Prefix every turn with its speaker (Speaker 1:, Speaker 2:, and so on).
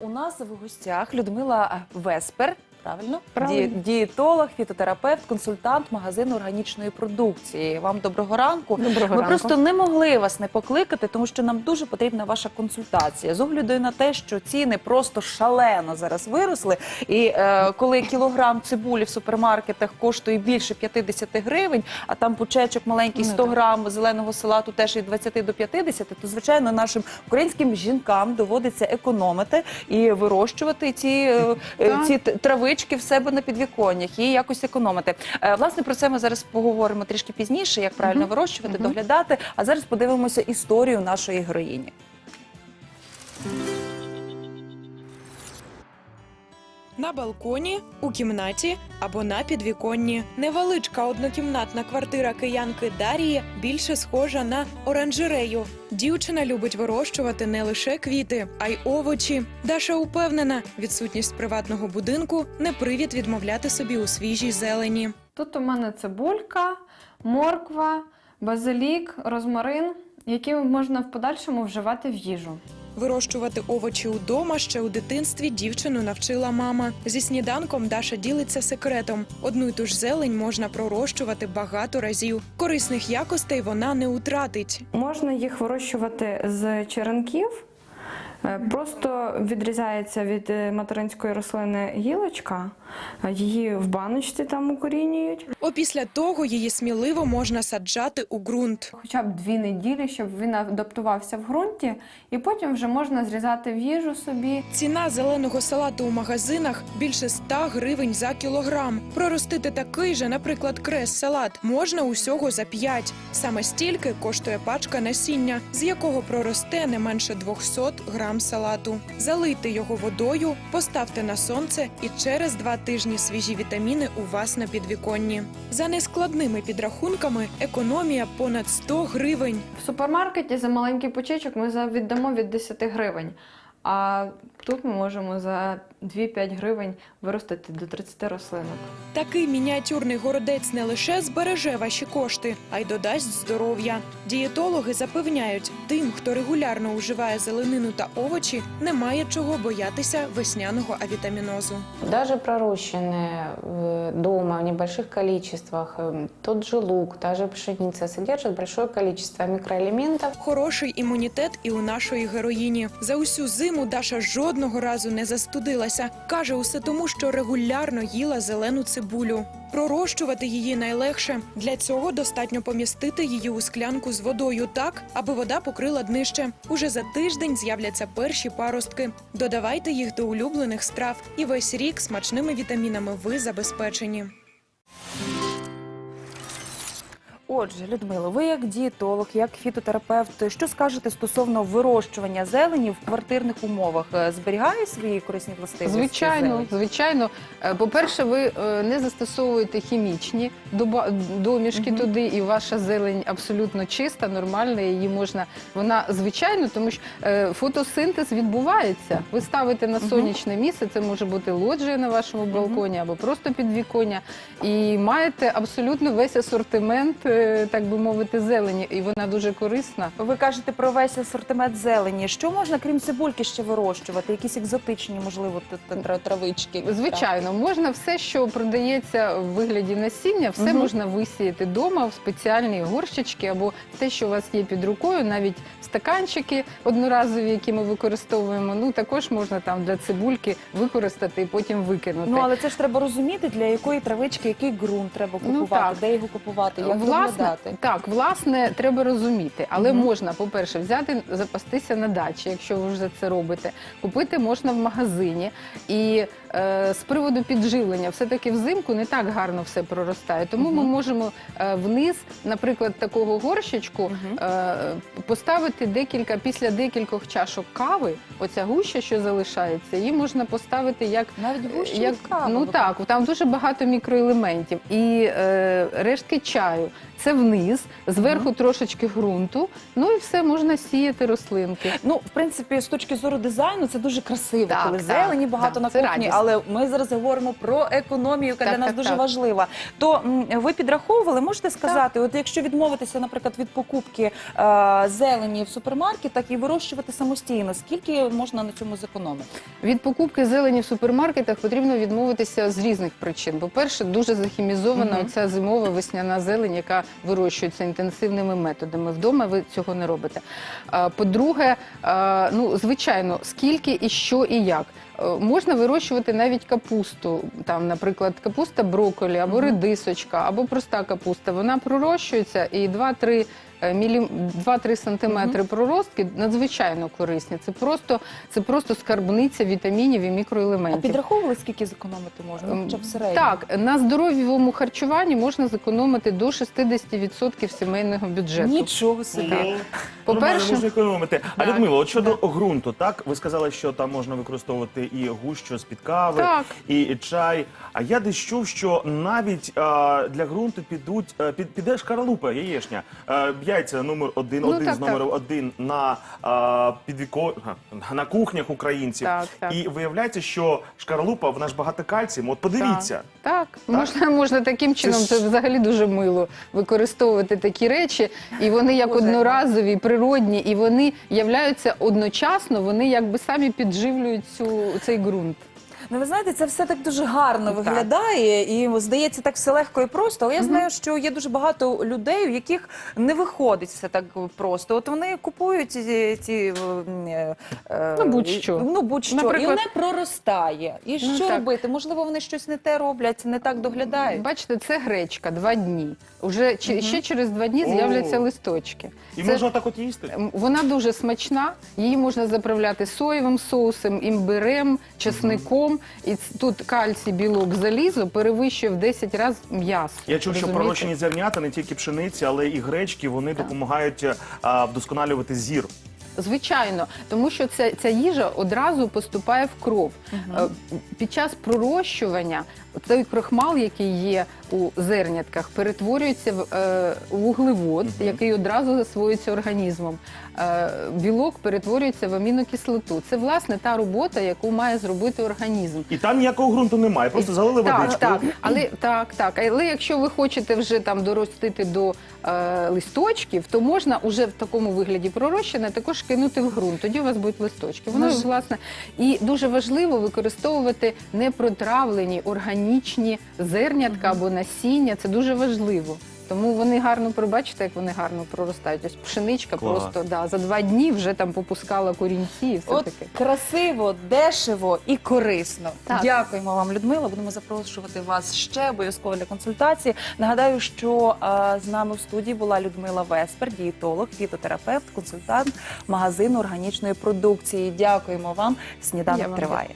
Speaker 1: У нас в гостях Людмила Веспер. Правильно,
Speaker 2: Правильно.
Speaker 1: Ді- дієтолог, фітотерапевт, консультант магазину органічної продукції. Вам доброго ранку.
Speaker 2: Доброго
Speaker 1: Ми
Speaker 2: ранку.
Speaker 1: просто не могли вас не покликати, тому що нам дуже потрібна ваша консультація з огляду на те, що ціни просто шалено зараз виросли. І е, коли кілограм цибулі в супермаркетах коштує більше 50 гривень, а там пучечок маленький
Speaker 2: Ну,
Speaker 1: 100
Speaker 2: так.
Speaker 1: грам зеленого салату теж від 20 до 50, то звичайно нашим українським жінкам доводиться економити і вирощувати ці, е, е,
Speaker 2: Так.
Speaker 1: ці т- травички в себе на підвіконнях і якось економити. Е, Власне, про це ми зараз поговоримо трішки пізніше, як правильно вирощувати, доглядати. А зараз подивимося історію нашої героїні.
Speaker 3: На балконі, у кімнаті або на підвіконні. Невеличка однокімнатна квартира киянки Дарії більше схожа на оранжерею. Дівчина любить вирощувати не лише квіти, а й овочі. Даша упевнена, відсутність приватного будинку не привід відмовляти собі у свіжій зелені.
Speaker 2: Тут у мене цибулька, морква, базилік, розмарин, які можна в подальшому вживати в їжу.
Speaker 3: Вирощувати овочі удома ще у дитинстві дівчину навчила мама. Зі сніданком Даша ділиться секретом: одну й ту ж зелень можна пророщувати багато разів. Корисних якостей вона не утратить.
Speaker 2: Можна їх вирощувати з черенків. Е, Просто відрізається від е, материнської рослини гілочка, е, її в баночці там укорінюють.
Speaker 3: Опісля того її сміливо можна саджати у ґрунт.
Speaker 2: Хоча б дві неділі, щоб він адаптувався в ґрунті, і потім вже можна зрізати в їжу собі.
Speaker 3: Ціна зеленого салату у магазинах більше 100 гривень за кілограм. Проростити такий же, наприклад, крес-салат можна усього за 5. Саме стільки коштує пачка насіння, з якого проросте не менше 200 грам салату. Залийте його водою, поставте на сонце, і через два тижні свіжі вітаміни у вас на підвіконні. За нескладними підрахунками, економія понад 100 гривень.
Speaker 2: В супермаркеті за маленький почечок ми віддамо від 10 гривень. А тут ми можемо за 2-5 гривень виростити до 30 рослинок.
Speaker 3: Такий мініатюрний городець не лише збереже ваші кошти, а й додасть здоров'я. Дієтологи запевняють, тим, хто регулярно уживає зеленину та овочі, немає чого боятися весняного авітамінозу.
Speaker 4: Даже пророщенные э, дома в небольших количествах, э, тот же лук, та же пшеница содержат большое количество микроэлементов,
Speaker 3: Хороший імунітет і у нашої героїні. За усю зиму Даша жодного разу не застудилася. каже усе тому, що регулярно їла зелену цибулю. Пророщувати її найлегше. Для цього достатньо помістити її у склянку з водою так, аби вода покрила днище. Уже за тиждень з'являться перші паростки. Додавайте їх до улюблених страв, і весь рік смачними вітамінами ви забезпечені.
Speaker 1: Отже, Людмило, ви як дієтолог, як фітотерапевт, що скажете стосовно вирощування зелені в квартирних умовах? Е, Зберігає свої корисні властивості?
Speaker 5: Звичайно, звичайно. Е, По-перше, ви е, не застосовуєте хімічні домішки туди, і ваша зелень абсолютно чиста, нормальна. Її можна. Вона звичайно, тому що фотосинтез відбувається. Ви ставите на сонячне місце. Це може бути лоджія на вашому балконі або просто підвіконня. І маєте абсолютно весь асортимент, е, так би мовити, зелені, і вона дуже корисна.
Speaker 1: Ви кажете про весь асортимент зелені. Що можна, крім цибульки, ще вирощувати? Якісь екзотичні, можливо, т- т- тра- травички?
Speaker 5: Звичайно, можна все, що продається в вигляді насіння, все
Speaker 1: Мгм.
Speaker 5: можна висіяти вдома в спеціальні горщички або те, що у вас є під рукою, навіть стаканчики одноразові, які ми використовуємо. Ну також можна там для цибульки використати і потім викинути.
Speaker 1: Ну але це ж треба розуміти, для якої травички, який ґрунт треба
Speaker 5: Ну,
Speaker 1: купувати,
Speaker 5: так.
Speaker 1: де його купувати, як
Speaker 5: власне, так, власне, треба розуміти, але
Speaker 1: Мгм.
Speaker 5: можна, по-перше, взяти, запастися на дачі, якщо ви вже це робите. Купити можна в магазині. І е, з приводу підживлення, все-таки взимку не так гарно все проростає. Тому ми можемо е, вниз, наприклад, такого горщичку е, поставити декілька після декількох чашок кави. Оця гуща, що залишається, її можна поставити як
Speaker 1: Навіть гущі
Speaker 5: як,
Speaker 1: від кави
Speaker 5: ну так, там дуже багато мікроелементів і е, рештки чаю. Це вниз, зверху трошечки ґрунту. Ну і все можна сіяти рослинки.
Speaker 1: Ну, в принципі, з точки зору дизайну, це дуже красиво,
Speaker 5: Так,
Speaker 1: коли
Speaker 5: так,
Speaker 1: зелені багато
Speaker 5: так,
Speaker 1: на
Speaker 5: це
Speaker 1: кухні.
Speaker 5: радісно.
Speaker 1: Але ми зараз говоримо про економію, яка
Speaker 5: Так,
Speaker 1: для нас
Speaker 5: так,
Speaker 1: дуже
Speaker 5: так.
Speaker 1: важлива. То м, ви підраховували, можете сказати, от якщо відмовитися, наприклад, від покупки е, зелені в супермаркетах і вирощувати самостійно, скільки можна на цьому зекономити?
Speaker 5: Від покупки зелені в супермаркетах потрібно відмовитися з різних причин. По-перше, дуже захімізована
Speaker 1: Мгм.
Speaker 5: оця зимова весняна зелень, яка вирощується інтенсивними методами. Вдома ви цього не робите. По-друге, ну звичайно, скільки і що і як. Е, Можна вирощувати навіть капусту, там, наприклад, капуста брокколі або редисочка, або проста капуста. Вона пророщується і 2-3 е, мілі... 2-3 сантиметри проростки надзвичайно корисні. Це просто, це просто скарбниця вітамінів і
Speaker 1: А
Speaker 5: мікроелементів.
Speaker 1: підраховували, скільки зекономити можна?
Speaker 5: Ем,
Speaker 1: Хоча б в середньому?
Speaker 5: Так, на здоров'євому харчуванні можна зекономити до 60% сімейного бюджету.
Speaker 1: Нічого собі.
Speaker 6: Ну,
Speaker 5: По-перше-
Speaker 6: можна економити. А
Speaker 5: Так,
Speaker 6: Людмила, от щодо ґрунту, так ви сказали, що там можна використовувати і гущу з під кави,
Speaker 5: Так.
Speaker 6: і, чай. А я десь чув, що навіть а, для ґрунту підуть а, під, піде шкаралупа, яєшня. А, яйця номер один,
Speaker 5: Ну,
Speaker 6: один
Speaker 5: так,
Speaker 6: з номером один на а, підвіко га, на кухнях українців.
Speaker 5: Так, так.
Speaker 6: І виявляється, що шкаралупа вона ж багата кальцієм. От подивіться.
Speaker 5: Так, можна, можна таким чином,
Speaker 6: ж-
Speaker 5: це взагалі дуже мило використовувати такі речі, і вони як
Speaker 1: Боже.
Speaker 5: одноразові, природні, і вони являються одночасно, вони якби самі підживлюють цю цей ґрунт.
Speaker 1: Ну, ви знаєте, це все так дуже гарно
Speaker 5: Так.
Speaker 1: виглядає, і здається, так все легко і просто. Але я знаю, що є дуже багато людей, у яких не виходить все так просто. От вони купують ці, ці е, е,
Speaker 5: Ну, будь-що.
Speaker 1: Ну, будь-що.
Speaker 5: Наприклад-
Speaker 1: І воно проростає. І
Speaker 5: Ну,
Speaker 1: що
Speaker 5: так.
Speaker 1: робити? Можливо, вони щось не те роблять, не так доглядають.
Speaker 5: Бачите, це гречка, два дні. Уже чи- ще через два дні з'являться
Speaker 6: О.
Speaker 5: листочки.
Speaker 6: І
Speaker 5: Це-
Speaker 6: можна так от їсти.
Speaker 5: М, Вона дуже смачна, її можна заправляти соєвим соусом, імбирем, чесником. І ц- тут кальцій, білок, залізо перевищує в 10 разів м'ясо.
Speaker 6: Я чув, що
Speaker 5: Розумієте?
Speaker 6: пророщені зернята, не тільки пшениці, але і гречки, вони допомагають а, вдосконалювати зір.
Speaker 5: Звичайно, тому що ця, ця їжа одразу поступає в кров. Е, Під час пророщування цей крохмал, який є у зернятках, перетворюється в е, вуглевод, який одразу засвоюється організмом. Е, білок перетворюється в амінокислоту. Це власне та робота, яку має зробити організм.
Speaker 6: І там ніякого ґрунту немає, просто залили
Speaker 5: Так,
Speaker 6: водичку.
Speaker 5: так, але так, так. Але якщо ви хочете вже там доростити до е, листочків, то можна уже в такому вигляді пророщене також кинути в ґрунт. Тоді у вас будуть листочки. Воно
Speaker 1: ж-
Speaker 5: власне і дуже важливо використовувати непротравлені органічні зернятка або насіння. Це дуже важливо. Тому вони гарно пробачите, як вони гарно проростають. Ось пшеничка
Speaker 6: Клас.
Speaker 5: просто да, за два дні вже там попускала корінці і все
Speaker 1: От
Speaker 5: таке.
Speaker 1: красиво, дешево і корисно.
Speaker 5: Так.
Speaker 1: Дякуємо вам, Людмила. Будемо запрошувати вас ще обов'язково для консультації. Нагадаю, що е, з нами в студії була Людмила Веспер, дієтолог, фітотерапевт, консультант магазину органічної продукції. Дякуємо вам.
Speaker 5: Я
Speaker 1: Сніданок
Speaker 5: вам
Speaker 1: триває.